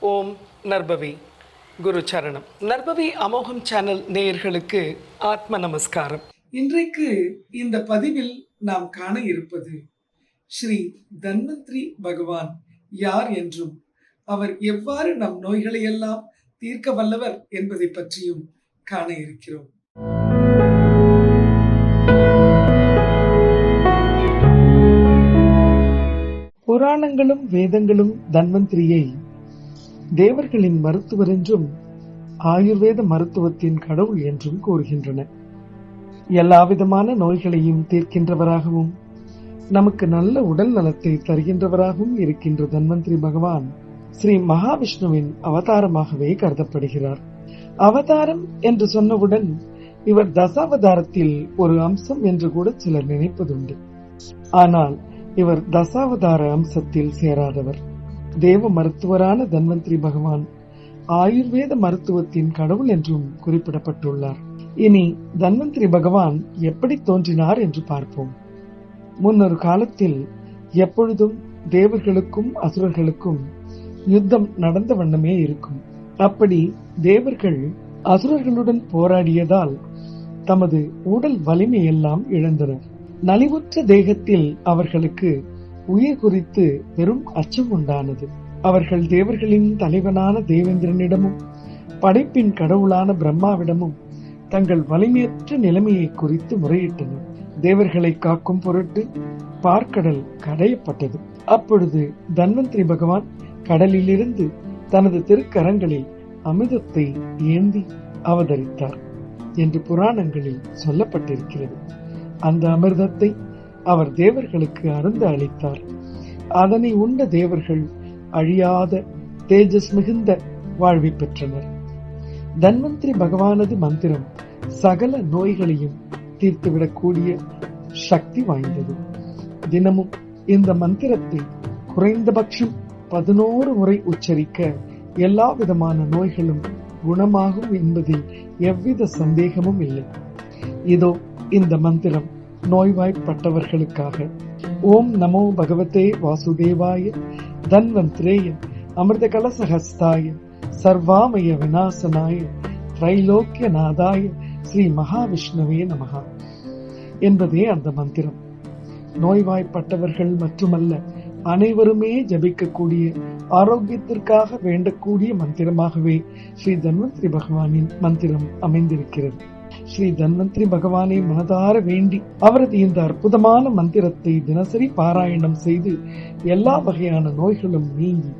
ஓம் நர்பவி குரு சரணம். நர்பவி அமோகம் சேனல் நேயர்களுக்கு ஆத்ம நமஸ்காரம். இன்றைக்கு இந்த பதிவில் நாம் காண இருப்பது ஸ்ரீ தன்வந்திரி பகவான் யார் என்றும் அவர் எவ்வாறு நம் நோய்களையெல்லாம் தீர்க்க வல்லவர் என்பதை பற்றியும் காண இருக்கிறோம். புராணங்களும் வேதங்களும் தன்வந்திரியை தேவர்களின் மருத்துவர் என்றும் ஆயுர்வேத மருத்துவத்தின் கடவுள் என்றும் கூறுகின்றன. எல்லா விதமான நோய்களையும் தீர்க்கின்றவராகவும் நமக்கு நல்ல உடல் நலத்தை தருகின்றவராகவும் இருக்கின்ற தன்வந்திரி பகவான் ஸ்ரீ மகாவிஷ்ணுவின் அவதாரமாகவே கருதப்படுகிறார். அவதாரம் என்று சொன்னவுடன் இவர் தசாவதாரத்தில் ஒரு அம்சம் என்று கூட சிலர் நினைப்பதுண்டு. ஆனால் இவர் தசாவதார அம்சத்தில் சேராதவர். தேவ மருத்துவரான தன்வந்திரி பகவான் ஆயுர்வேத மருத்துவத்தின் கடவுள் என்றும் குறிப்பிடப்பட்டுள்ளார். இனி தன்வந்திரி பகவான் எப்படி தோன்றினார் என்று பார்ப்போம். முன்னொரு காலத்தில் எப்பொழுதும் தேவர்களுக்கும் அசுரர்களுக்கும் யுத்தம் நடந்த வண்ணமே இருக்கும். அப்படி தேவர்கள் அசுரர்களுடன் போராடியதால் தமது உடல் வலிமையெல்லாம் இழந்தனர். நலிவுற்ற தேகத்தில் அவர்களுக்கு உயிர் குறித்து பெரும் அச்சம் உண்டானது. அவர்கள் தேவர்களின் தலைவனான தேவேந்திரனிடமும் படைப்பின் கடவுளான பிரம்மாவிடமும் தங்கள் வலிமையற்ற நிலைமையை குறித்து முறையிட்டனர். தேவர்களை காக்கும் பொருட்டு பார்க்கடல் கடையப்பட்டது அப்பொழுது தன்வந்திரி பகவான் கடலிலிருந்து தனது திருக்கரங்களில் அமிர்தத்தை ஏந்தி அவதரித்தார் என்று புராணங்களில் சொல்லப்பட்டிருக்கிறது. அந்த அமிர்தத்தை அவர் தேவர்களுக்கு அருந்து அளித்தார். அதனை உண்ட தேவர்கள் அழியாத தேஜஸ் மிகுந்த வாழ்வை பெற்றனர். தன்வந்திரி பகவானது மந்திரம் சகல நோய்களையும் தீர்த்துவிடக்கூடிய சக்தி வாய்ந்தது. தினமும் இந்த மந்திரத்தை குறைந்தபட்சம் பதினோரு முறை உச்சரிக்க எல்லா விதமான நோய்களும் குணமாகும் என்பதில் எவ்வித சந்தேகமும் இல்லை. இதோ இந்த மந்திரம். நோய்வாய்ப்பட்டவர்களுக்காக. ஓம் நமோ பகவதே வாசுதேவாய தன்வந்திரேய அமிர்த கலசஹஸ்தாய சர்வாமய விநாசனாய திரைலோக்கிய நாதாய ஸ்ரீ மகாவிஷ்ணுவே நமகா என்பதே அந்த மந்திரம். நோய்வாய்ப்பட்டவர்கள் மட்டுமல்ல அனைவருமே ஜபிக்கக்கூடிய ஆரோக்கியத்திற்காக வேண்டக்கூடிய மந்திரமாகவே ஸ்ரீ தன்வந்திரி பகவானின் மந்திரம் அமைந்திருக்கிறது. ஸ்ரீ தன்வந்திரி பகவானை மனதார வேண்டி அவரது இந்த அற்புதமான மந்திரத்தை தினசரி பாராயணம் செய்து எல்லா வகையான நோய்களும் நீங்கி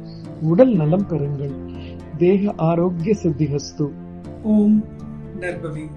உடல் நலம் பெறுங்கள். தேக ஆரோக்கிய சித்திஹஸ்து ஓம் நர்பவி.